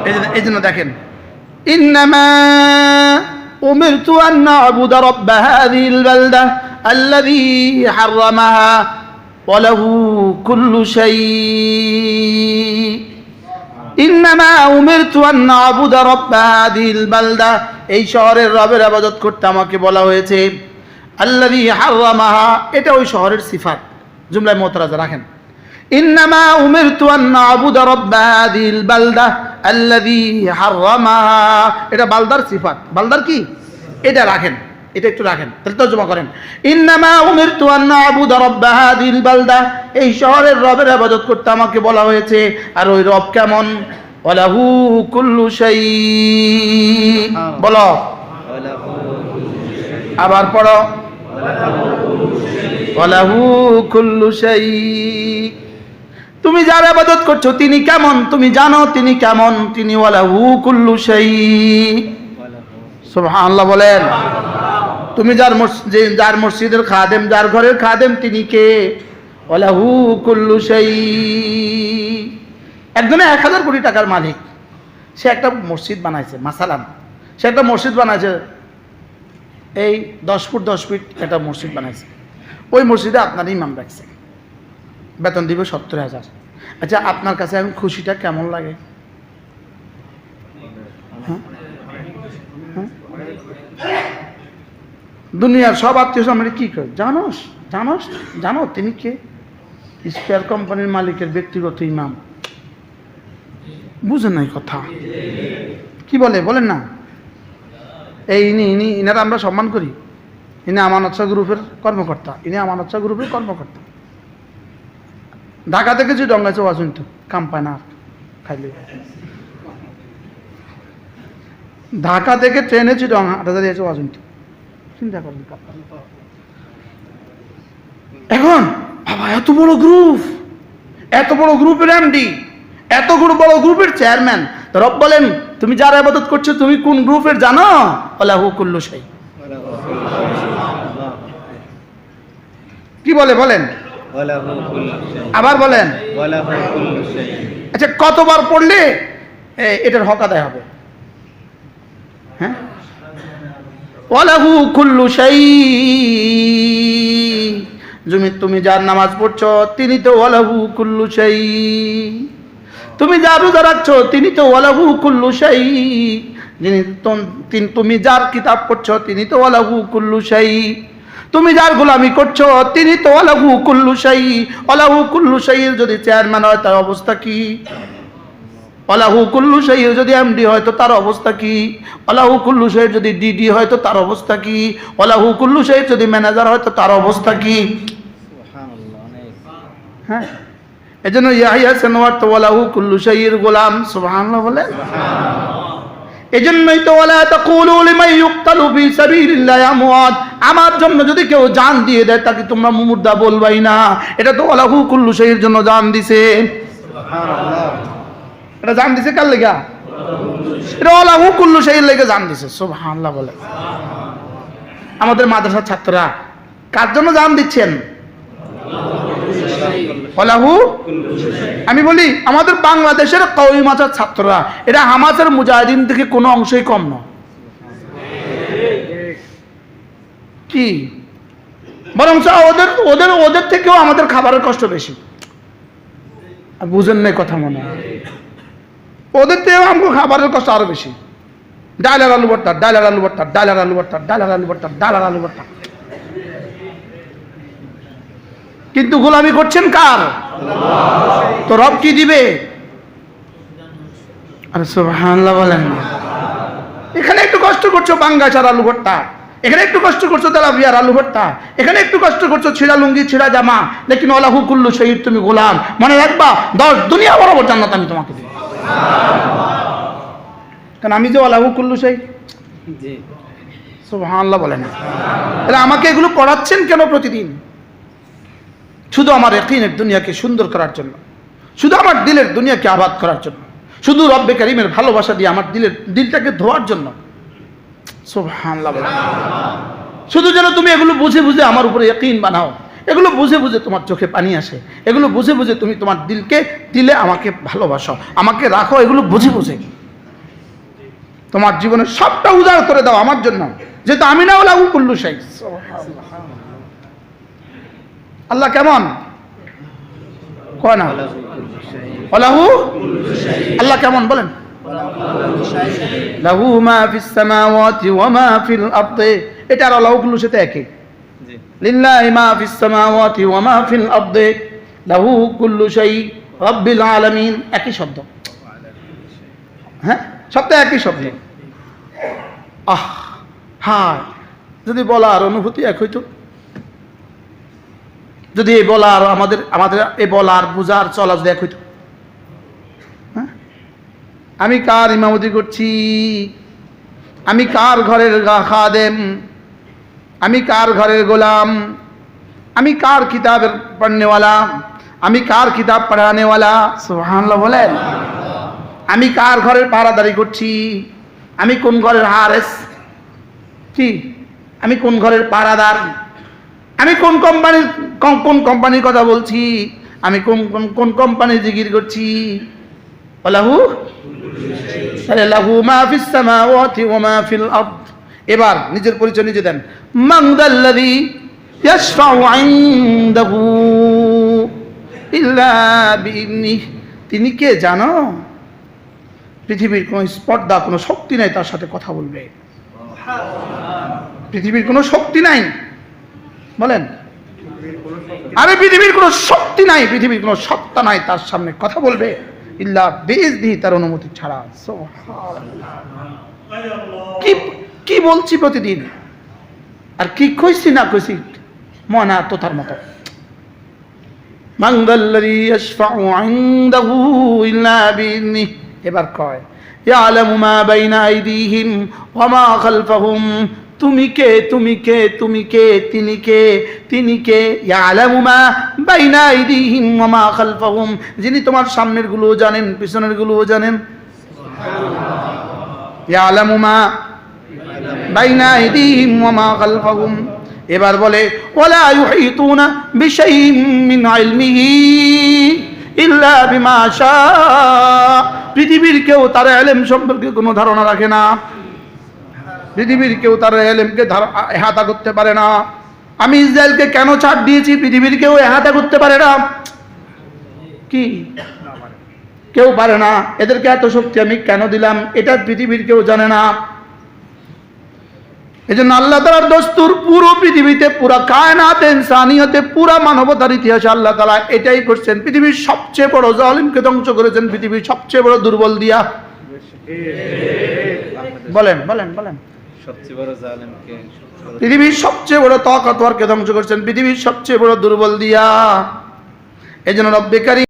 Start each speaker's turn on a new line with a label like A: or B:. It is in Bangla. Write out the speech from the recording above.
A: এই জন্য- এই জন্য দেখেন ইন্নামা أمرت أن أعبد رب هذه البلدة الذي حرمها وله كل شيء إنما أمرت أن أعبد رب هذه البلدة এই শহরের রবের আবাদত করতে আমাকে বলা হয়েছে আল্লাযী হাররামাহা এটা ওই শহরের সিফাত জুমলায় মোতরাজা রাখেন ইন্নামা উমির তুয়ান্না আবুদা রব্বাদিল বালদা আল্লাদি হারামা এটা বালদার সিফাত। বালদার কি? এটা রাখেন। এটা একটু রাখেন। তাহলে করেন। ইন্নামা উমির তুয়ান্না আবুদা রব্বাদিল বালদা। এই শহরের রবের আবাদত করতে আমাকে বলা হয়েছে। আর ওই রব কেমন? ওয়ালাহু কুল্লু শাই বলো। আবার পড়ো। ওয়ালাহু কুল্লু তুমি যার আবাদত করছ, তিনি কেমন? তুমি জানো তিনি কেমন? তিনি ওয়ালাহু বলেন। তুমি যার মসজিদ যার মসজিদের খাদেম, যার ঘরের খাদেম, তিনি কে? ওলাহু কুল্লু সেই একজনে এক হাজার কোটি টাকার মালিক। সে একটা মসজিদ বানাইছে মাসালাম সে একটা মসজিদ বানাইছে, এই দশ ফুট, দশ ফিট একটা মসজিদ বানাইছে। ওই মসজিদে আপনার ইমাম রাখছে। বেতন দিবে সত্তর হাজার। আচ্ছা আপনার কাছে এখন খুশিটা কেমন লাগে? হ্যাঁ? হ্যাঁ? দুনিয়ার সব আত্মীয় আমরা কি করে? জানোস? জানোস? জানো তিনি কে? স্পেয়ার কোম্পানির মালিকের ব্যক্তিগত ইমাম। বুঝেন নাই কথা। কি বলে? বলেন না। এই ইনি ইনি, ইনারা আমরা সম্মান করি। ইনি আমানত গ্রুপের কর্মকর্তা। ইনি আমানত শাহ গ্রুপের কর্মকর্তা। ঢাকা থেকে যে ডঙ্গাছে ওয়াজুন তো কাম না খাইলে ঢাকা থেকে ট্রেনে চিটং আট হাজার এসে ওয়াজুন তো চিন্তা করেন এখন, বাবা, এত বড় গ্রুপ এত বড় গ্রুপের এমডি এত বড় গ্রুপের চেয়ারম্যান রব বলেন, তুমি যার আবাদত করছ, তুমি কোন গ্রুপের জানো? আল্লাহু কুল্লু শাই। কি বলে বলেন? আবার বলেন। আচ্ছা কতবার পড়লে এটার হক আদায় হবে? হ্যাঁ? ওয়ালাহু কুল্লু শাই। তুমি তুমি যার নামাজ পড়ছো, তিনি তো ওয়ালাহু কুল্লু শাই। তুমি যার রোজা রাখছো, তিনি তো ওয়ালাহু কুল্লু শাই। যিনি তোম- যার কিতাব পড়ছো, তিনি তো ওয়ালাহু কুল্লু শাই। তুমি যার গোলামি করছ তিনি তো ওয়ালাহু কুল্লু শাই। ওয়ালাহু কুল্লু শাইয়ের যদি চেয়ারম্যান হয় তার অবস্থা কি? অলাহু কুল্লু শাহীর যদি এমডি হয় তো তার অবস্থা কি? অলাহু কুল্লু শাহীর যদি ডিডি হয় তো তার অবস্থা কি? অলাহু কুল্লু শাহীর যদি ম্যানেজার হয় তো তার অবস্থা কি? হ্যাঁ। এই জন্য ইয়াহিয়া সেনোয়ার তো ওলাহু কুল্লু শাহীর গোলাম সুবহানাল্লাহ বলে? এই জন্যই তো ওলা তাকুলু লিমান ইউক্তালু ফি সাবিলিল্লাহি আমওয়াত। আমার জন্য যদি কেউ জান দিয়ে দেয় তাকে তোমরা মুমুর্দা বলবাই না। এটা তো ওলাহু কুল্লু শাহীর জন্য জান দিছে। এটা জান দিছে কার লেগা? এটা ওলাহু কুল্লু শাহীর লেগে জান দিছে। সব সুবহানাল্লাহ বলে। আমাদের মাদ্রাসার ছাত্ররা কার জন্য জান দিচ্ছেন? আমি বলি, আমাদের বাংলাদেশের কওমি মাথার ছাত্ররা এটা হামাজের মুজাহিদিন থেকে কোনো অংশই কম নয়। কি? বরং ওদের ওদের ওদের থেকেও আমাদের খাবারের কষ্ট বেশি। বুঝেন নাই কথা মনে ওদের থেকেও আমাকে খাবারের কষ্ট আরও বেশি। ডালার আলু ভর্তা ডালার আলু ভর্তা ডালার আলু ভর্তা ডালার আলু ভর্তা ডালার আলু ভর্তা। কিন্তু গোলামি করছেন কার? তো রব কি দিবে? আরে সুবহানাল্লাহ বলেন না। এখানে একটু কষ্ট করছ বাঙ্গাচার আলু ভর্তা। এখানে একটু কষ্ট করছ তেলাপিয়ার আলু ভর্তা। এখানে একটু কষ্ট করছ ছিঁড়া লুঙ্গি ছিঁড়া জামা। লেকিন ওলাহু কুল্লু শহীদ তুমি গোলাম। মনে রাখবা দশ দুনিয়া বরাবর জান্নাত আমি তোমাকে দিই কারণ আমি যে ওলাহু কুল্লু শহীদ। সুবহানাল্লাহ বলেন না। তাহলে আমাকে এগুলো পড়াচ্ছেন কেন প্রতিদিন? শুধু আমার একিনের দুনিয়াকে সুন্দর করার জন্য, শুধু আমার দিলের দুনিয়াকে আবাদ করার জন্য, শুধু রব্বে করিমের ভালোবাসা দিয়ে আমার দিলের দিলটাকে ধোয়ার জন্য। শুধু যেন তুমি এগুলো বুঝে বুঝে আমার উপরে ইকিন বানাও, এগুলো বুঝে বুঝে তোমার চোখে পানি আসে, এগুলো বুঝে বুঝে তুমি তোমার দিলকে, দিলে আমাকে ভালোবাসো, আমাকে রাখো, এগুলো বুঝে বুঝে। তোমার জীবনের সবটা উজাড় করে দাও আমার জন্য, যেহেতু আমি না হলাম কুল্লু শাই আল্লাহ কেমন? কয় না? আল্লাহু আল্লাহ কেমন বলেন? লাহু মা ফিস সামাওয়াতি ওয়া মা ফিল আরদি। এটা আর কুল্লু সাথে একই লিল্লাহি মা ফিস সামাওয়াতি ওয়া মা ফিল আরদি। লাহু কুল্লু শাই রাব্বিল আলামিন। একই শব্দ। হ্যাঁ? শব্দ একই শব্দ। আহ হ্যাঁ যদি বলার অনুভূতি এক হইতো। যদি এই বলার আমাদের আমাদের এই বলার বুঝার চলা যদি এক হইতো। হ্যাঁ? আমি কার ইমামতি করছি? আমি কার ঘরের খাদেম? আমি কার ঘরের গোলাম? আমি কার কিতাবের পড়নেওয়ালা আমি কার কিতাব পড়ানেওয়ালা? সুবহানাল্লাহ বলেন। আমি কার ঘরের পাহারাদারি করছি? আমি কোন ঘরের হারেস? কি? আমি কোন ঘরের পাহারাদার? আমি কোন কোম্পানির, কোন- কোম্পানির কথা বলছি? আমি কোন কোন কোম্পানির জিগির করছি? লাহু তাহলে লাহু মা ফিস সামাওয়াতি ওয়া মা ফিল আরদ। এবার নিজের পরিচয় নিজে দেন। মান দাল্লাযী ইয়াশফাউ ইনদাহু ইল্লা বিইذনিহি তিনি কে জানো? পৃথিবীর কোনো স্পর্ধা, কোনো শক্তি নাই তার সাথে কথা বলবে। পৃথিবীর কোনো শক্তি নাই। বলেন। আরে পৃথিবীর কোনো শক্তি নাই, পৃথিবীর কোনো সত্তা নাই, তার সামনে কথা বলবে। ইল্লা বেজ তার অনুমতি ছাড়া। কি কি বলছি প্রতিদিন? আর কি কইছি না কইছি, মনা তোতার মতো। মাঙ্গল্লাযী ইয়াশফাউ ইনদাহু ইল্লা বিইذনিহি এবার কয়, ইয়ালামু মা বাইনা আইদিহিম ওয়া মা খালফাহুম তুমি কে তুমি কে তুমি কে, তিনি কে তিনি কে? ইয়ালামু মা বাইনা আইদিহিম ওয়া মা খালফাহুম। যিনি তোমার সামনেরগুলো জানেন পিছনেরগুলো জানেন। ইয়ালামু মা বাইনা আইদিহিম ওয়া মা খালফাহুম। এবার বলে, ওয়ালা ইউহিতুনা বিশাইইন মিন ইলমিহি ইল্লা বিমা শা পৃথিবীর কেউ তার এলেম সম্পর্কে কোনো ধারণা রাখে না। পৃথিবীর কেউ তার এলেমকে ধার- এহাতা করতে পারে না। আমি ইসরায়েলকে কেন ছাড় দিয়েছি? পৃথিবীর কেউ এহাতা করতে পারে না। কি? কেউ পারে না। এদেরকে এত শক্তি আমি কেন দিলাম? এটা পৃথিবীর কেউ জানে না। এই জন্য আল্লাহ তালার দস্তুর পুরো পৃথিবীতে, পুরা কায়নাতে ইনসানিয়তে, পুরা মানবতার ইতিহাসে আল্লাহ তালা এটাই করছেন। পৃথিবীর সবচেয়ে বড় জালিমকে ধ্বংস করেছেন পৃথিবীর সবচেয়ে বড় দুর্বল দিয়া। বলেন বলেন বলেন। পৃথিবীর সবচেয়ে বড় তকাতোয়ারকে ধ্বংস করছেন পৃথিবীর সবচেয়ে বড় দুর্বল দিয়া। এই জন্য রব্বে